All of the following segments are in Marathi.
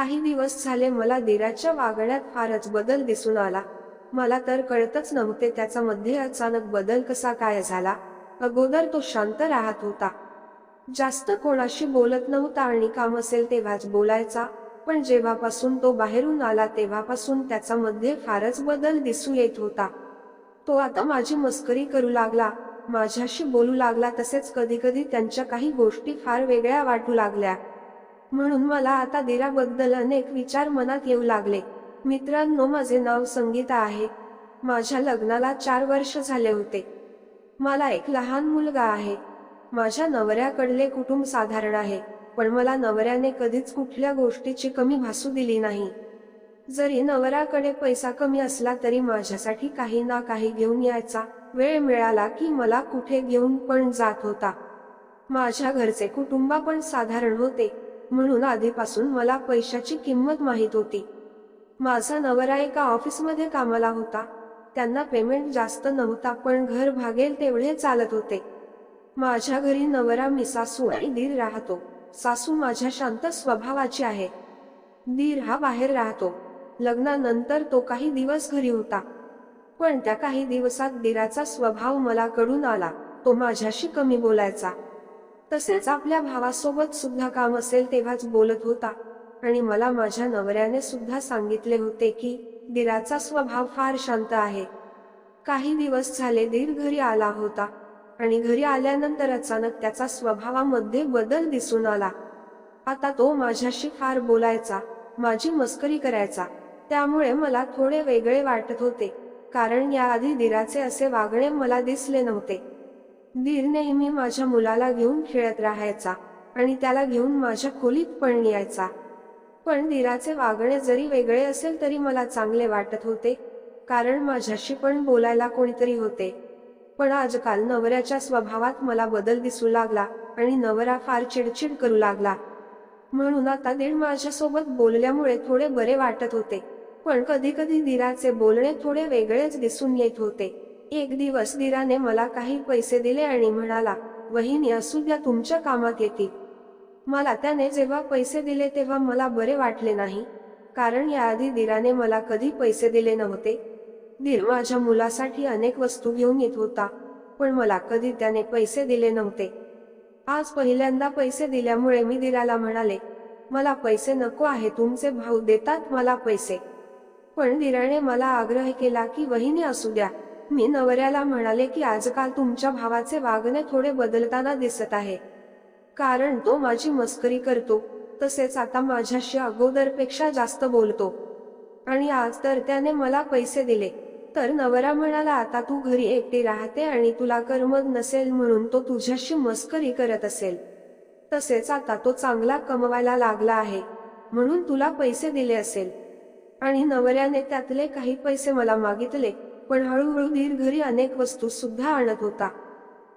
काही दिवस झाले मला दिराच्या वागण्यात फारच बदल दिसून आला. मला तर कळतच नव्हते त्याचा मध्ये अचानक बदल कसा काय झाला. अगोदर तो शांत राहत होता. जास्त कोणाशी बोलत नव्हता आणि काम असेल तेव्हाच बोलायचा पण जेव्हापासून तो बाहेरून आला तेव्हापासून त्याचा मध्ये फारच बदल दिसू येत होता. तो आता माझी मस्करी करू लागला माझ्याशी बोलू लागला तसेच कधी कधी त्यांच्या काही गोष्टी फार वेगळ्या वाटू लागल्या. म्हणून मला आता दिराबद्दल अनेक विचार मनात येऊ लागले. मित्रांनो माझे नाव संगीता आहे. माझ्या लग्नाला चार वर्ष झाले होते. मला एक लहान मुलगा आहे. माझ्या नवऱ्याकडले कुटुंब साधारण आहे पण मला नवऱ्याने कधीच कुठल्या गोष्टीची कमी भासू दिली नाही. जरी नवऱ्याकडे पैसा कमी असला तरी माझ्यासाठी काही ना काही घेऊन यायचा वेळ मिळाला की मला कुठे घेऊन पण जात होता. माझ्या घरचे कुटुंबा पण साधारण होते. म्हणून आधीपासून मला पैशाची किंमत माहीत होती. माझा नवरा एका ऑफिसमध्ये कामाला होता. त्यांना पेमेंट जास्त नव्हता पण घर भागेल तेवढे चालत होते. माझ्या घरी नवरा मी सासू आणि दीर राहतो. सासू माझ्या शांत स्वभावाची आहे. दीर हा बाहेर राहतो. लग्नानंतर तो काही दिवस घरी होता. पण त्या काही दिवसात दीराचा स्वभाव मला कडून आला. तो माझ्याशी कमी बोलायचा. तसेच आपल्या भावासोबत सुद्धा काम असेल तेव्हाच बोलत होता. आणि मला माझ्या नवऱ्याने सुद्धा सांगितले होते की दिराचा स्वभाव फार शांत आहे. काही दिवस झाले दीर घरी आला होता. आणि घरी आल्यानंतर अचानक त्याचा स्वभावामध्ये बदल दिसून आला. आता तो माझ्याशी फार बोलायचा माझी मस्करी करायचा. त्यामुळे मला थोडे वेगळे वाटत होते. कारण याआधी दिराचे असे वागणे मला दिसले नव्हते. दीर नेहमी माझ्या मुलाला घेऊन खेळत राहायचा आणि त्याला घेऊन माझ्या खोलीत पण यायचा पण दीराचे वागणे जरी वेगळे असेल तरी मला चांगले वाटत होते कारण माझ्याशी पण बोलायला कोणीतरी होते. पण आजकाल नवऱ्याच्या स्वभावात मला बदल दिसू लागला आणि नवरा फार चिडचिड करू लागला. म्हणून आता दीड माझ्यासोबत बोलल्यामुळे थोडे बरे वाटत होते पण कधी कधी दीराचे बोलणे थोडे वेगळेच दिसून येत होते. एक दिवस दीराने मला काही पैसे दिले आणि म्हणाला वहिनी असू द्या तुमच्या कामात येतील मला त्याने जेव्हा पैसे दिले तेव्हा मला बरे वाटले नाही. कारण याआधी दीराने मला कधी पैसे दिले नव्हते. दीर माझ्या मुलासाठी अनेक वस्तू घेऊन येत होता पण मला कधी त्याने पैसे दिले नव्हते. आज पहिल्यांदा पैसे दिल्यामुळे मी दीराला म्हणाले मला पैसे नको आहे तुमचे भाऊ देतात मला पैसे. पण दीराने मला आग्रह केला की वहिनी असू द्या. मी नवऱ्याला म्हणाले की आजकाल तुमच्या भावाचे वागणे थोडे बदलताना दिसत आहे. कारण तो माझी मस्करी करतो तसेच आता माझ्याशी अगोदरपेक्षा जास्त बोलतो. आणि आज तर त्याने मला पैसे दिले. तर नवरा म्हणाला आता तू घरी एकटी राहते आणि तुला करमत नसेल म्हणून तो तुझ्याशी मस्करी करत असेल. तसेच आता तो चांगला कमवायला लागला आहे म्हणून तुला पैसे दिले असेल. आणि नवऱ्याने त्यातले काही पैसे मला मागितले. पण हळूहळू धीर घरी अनेक वस्तू सुद्धा आणत होता.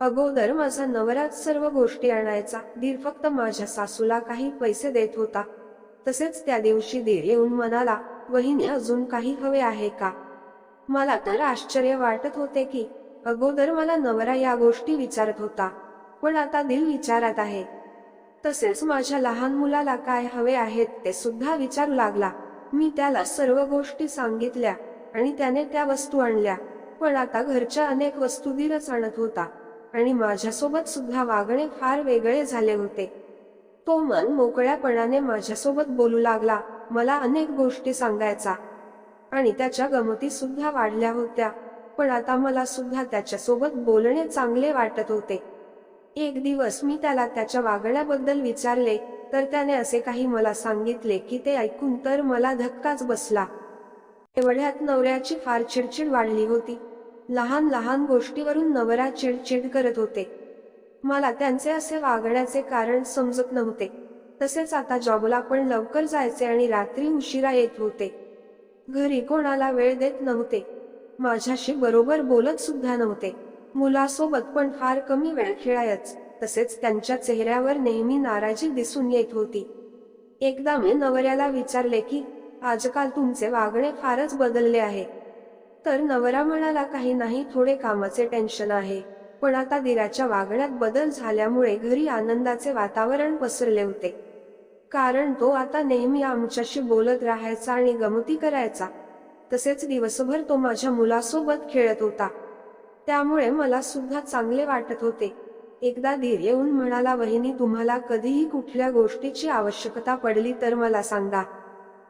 अगोदर माझा नवराच सर्व गोष्टी आणायचा. दीर फक्त माझ्या सासूला काही पैसे देत होता. तसेच त्या दिवशी धीर येऊन म्हणाला वहिनी अजून काही हवे आहे का? मला तर आश्चर्य वाटत होते की अगोदर मला नवरा या गोष्टी विचारत होता. पण आता दिल विचारत आहे. तसेच माझ्या लहान मुलाला काय हवे आहेत ते सुद्धा विचारू लागला. मी त्याला सर्व गोष्टी सांगितल्या. आणि त्याने त्या वस्तू आणल्या. पण आता घरच्या अनेक वस्तू दिरच आणत होता. आणि माझ्यासोबत सुद्धा वागणे फार वेगळे झाले होते. तो मन मोकळ्यापणाने माझ्यासोबत बोलू लागला. मला अनेक गोष्टी सांगायचा. आणि त्याच्या गमती सुद्धा वाढल्या होत्या. पण आता मला सुद्धा त्याच्यासोबत बोलणे चांगले वाटत होते. एक दिवस मी त्याला त्याच्या वागण्याबद्दल विचारले तर त्याने असे काही मला सांगितले की ते ऐकून तर मला धक्काच बसला. एवढ्यात नवऱ्याची फार चिडचिड वाढली होती. लहान लहान गोष्टीवरून नवरा चिडचिड करत होते. मला त्यांचे असे वागण्याचे कारण समजत नव्हते. तसेच आता जॉबला पण लवकर जायचे आणि रात्री उशिरा येत होते. घरी कोणाला वेळ देत नव्हते. माझ्याशी बरोबर बोलत सुद्धा नव्हते. मुलासोबत पण फार कमी वेळ खेळायच. तसेच त्यांच्या चेहऱ्यावर नेहमी नाराजी दिसून येत होती. एकदा मी नवऱ्याला विचारले की आजकाल तुमचे वागणे फारच बदलले आहे. तर नवरा म्हणाला काही नाही थोडे कामाचे टेन्शन आहे. पण आता दिराच्या वागण्यात बदल झाल्यामुळे घरी आनंदाचे वातावरण पसरले होते. कारण तो आता नेहमी आमच्याशी बोलत राहायचा आणि गमती करायचा. तसेच दिवसभर तो माझ्या मुलासोबत खेळत होता. त्यामुळे मला सुद्धा चांगले वाटत होते. एकदा धीर येऊन म्हणाला वहिनी तुम्हाला कधीही कुठल्या गोष्टीची आवश्यकता पडली तर मला सांगा.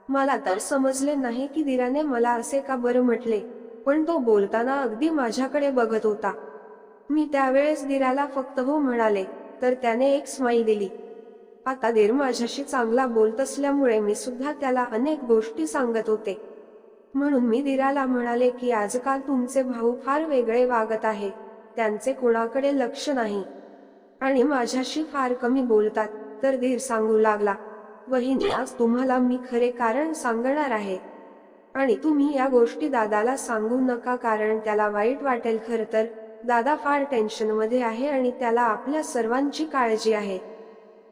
मला तर समजले नाही की दिराने मला असे का बरं म्हटले पण तो बोलताना अगदी माझ्याकडे बघत होता. मी त्यावेळेस दिराला फक्त हो म्हणाले तर त्याने एक स्माईल दिली. आता दीर माझ्याशी चांगला बोलत असल्यामुळे मी सुद्धा त्याला अनेक गोष्टी सांगत होते. म्हणून मी दिराला म्हणाले की आजकाल तुमचे भाऊ फार वेगळे वागत आहे त्यांचे कोणाकडे लक्ष नाही. आणि माझ्याशी फार कमी बोलतात तर धीर सांगू लागला. वहिनी आज तुम्हाला मी खरे कारण सांगणार आहे. आणि तुम्ही या गोष्टी दादाला सांगू नका कारण त्याला वाईट वाटेल खरं तर. दादा फार टेन्शनमध्ये आहे आणि त्याला आपल्या सर्वांची काळजी आहे.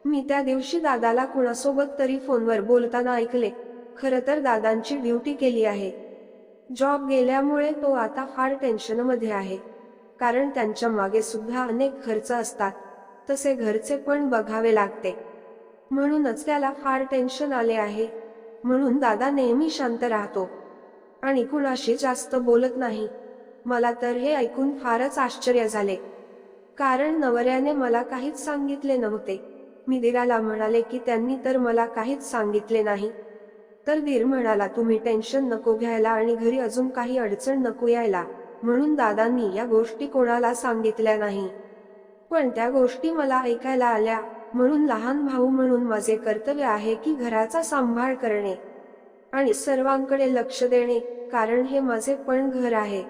मी त्या दिवशी दादाला कुणासोबत तरी फोनवर बोलताना ऐकले. खरं तर दादांची ड्युटी केली आहे. जॉब गेल्यामुळे तो आता फार टेन्शनमध्ये आहे. कारण त्यांच्या मागे सुद्धा अनेक खर्च असतात. तसे घरचे पण बघावे लागते. म्हणूनच त्याला फार टेन्शन आले आहे. म्हणून दादा नेहमी शांत राहतो. आणि कुणाशी जास्त बोलत नाही. मला तर हे ऐकून फारच आश्चर्य झाले. कारण नवऱ्याने मला काहीच सांगितले नव्हते. मी दिराला म्हणाले की त्यांनी तर मला काहीच सांगितले नाही. तर दीर म्हणाला तुम्ही टेन्शन नको घ्यायला आणि घरी अजून काही अडचण नको यायला. म्हणून दादांनी या गोष्टी कोणाला सांगितल्या नाही. पण त्या गोष्टी मला ऐकायला आल्या. म्हणून लहान भाऊ म्हणून माझे कर्तव्य आहे की घराचा सांभाळ करणे आणि सर्वांकडे लक्ष देणे कारण हे माझे पण घर आहे.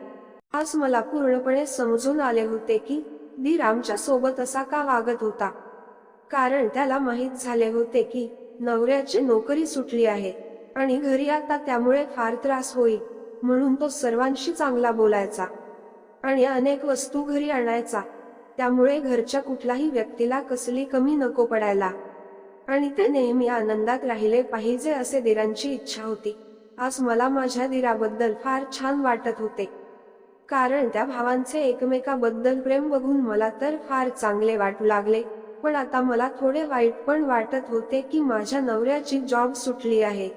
आज मला पूर्णपणे समजून आले होते की धीर आमच्यासोबत असा का वागत होता. कारण त्याला माहीत झाले होते की नवऱ्याची नोकरी सुटली आहे आणि घरी आता त्यामुळे फार त्रास होईल म्हणून तो सर्वांशी चांगला बोलायचा आणि अनेक वस्तू घरी आणायचा. त्यामुळे घरच्या कुठल्याही व्यक्तीला कसली कमी नको पडायला. आणि ते नेहमी आनंदात राहिले पाहिजे असे दिरांची इच्छा होती. आज मला माझ्या दिराबद्दल फार छान वाटत होते. कारण त्या भावांचे एकमेकाबद्दल प्रेम बघून मला तर फार चांगले वाटू लागले. पण आता मला थोडे वाईट पण वाटत होते की माझ्या नवऱ्याची जॉब सुटली आहे.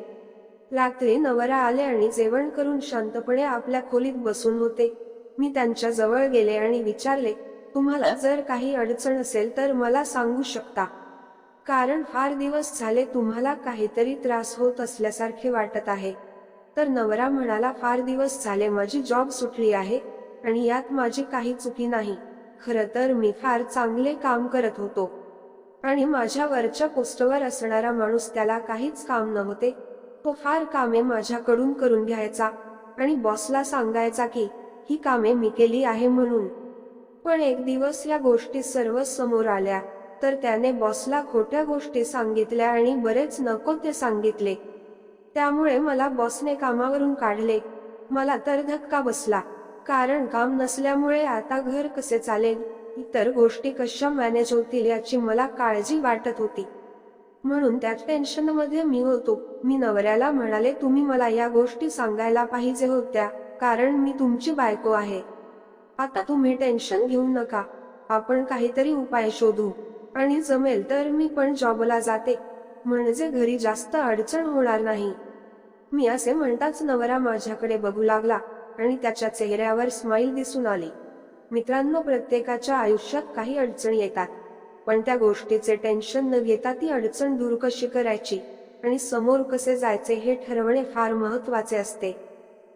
रात्री नवरा आले आणि जेवण करून शांतपणे आपल्या खोलीत बसून होते. मी त्यांच्या जवळ गेले आणि विचारले तुम्हाला जर काही अडचण असेल तर मला सांगू शकता. कारण फार दिवस झाले तुम्हाला काहीतरी त्रास होत असल्यासारखे वाटत आहे. तर नवरा म्हणाला फार दिवस झाले माझी जॉब सुटली आहे आणि यात माझी काही चुकी नाही. खरं तर मी फार चांगले काम करत होतो. आणि माझ्या वरच्या पोस्टवर असणारा माणूस त्याला काहीच काम नव्हते. तो फार कामे माझ्याकडून करून घ्यायचा आणि बॉसला सांगायचा की ही कामे मी केली आहे म्हणून पण एक दिवस या गोष्टी सर्व समोर आल्या. तर त्याने बॉसला खोट्या गोष्टी सांगितल्या आणि बरेच नको ते सांगितले. त्यामुळे मला बॉसने कामावरून काढले. मला तर धक्का बसला. कारण काम नसल्यामुळे आता घर कसे चालेल? इतर गोष्टी कशा मॅनेज होतील याची मला काळजी वाटत होती. म्हणून त्या टेन्शनमध्ये मी होतो. मी नवऱ्याला म्हणाले तुम्ही मला या गोष्टी सांगायला पाहिजे होत्या. कारण मी तुमची बायको आहे. आता तुम्ही टेन्शन घेऊ नका. आपण काहीतरी उपाय शोधू. आणि जमेल तर मी पण जॉबला जाते. म्हणजे घरी जास्त अडचण होणार नाही. मी असे म्हणताच नवरा माझ्याकडे बघू लागला आणि त्याच्या चेहऱ्यावर स्माईल दिसून आली. मित्रांनो प्रत्येकाच्या आयुष्यात काही अडचणी येतात. पण त्या गोष्टीचे टेन्शन न घेता ती अडचण दूर कशी करायची आणि समोर कसे जायचे हे ठरवणे फार महत्त्वाचे असते.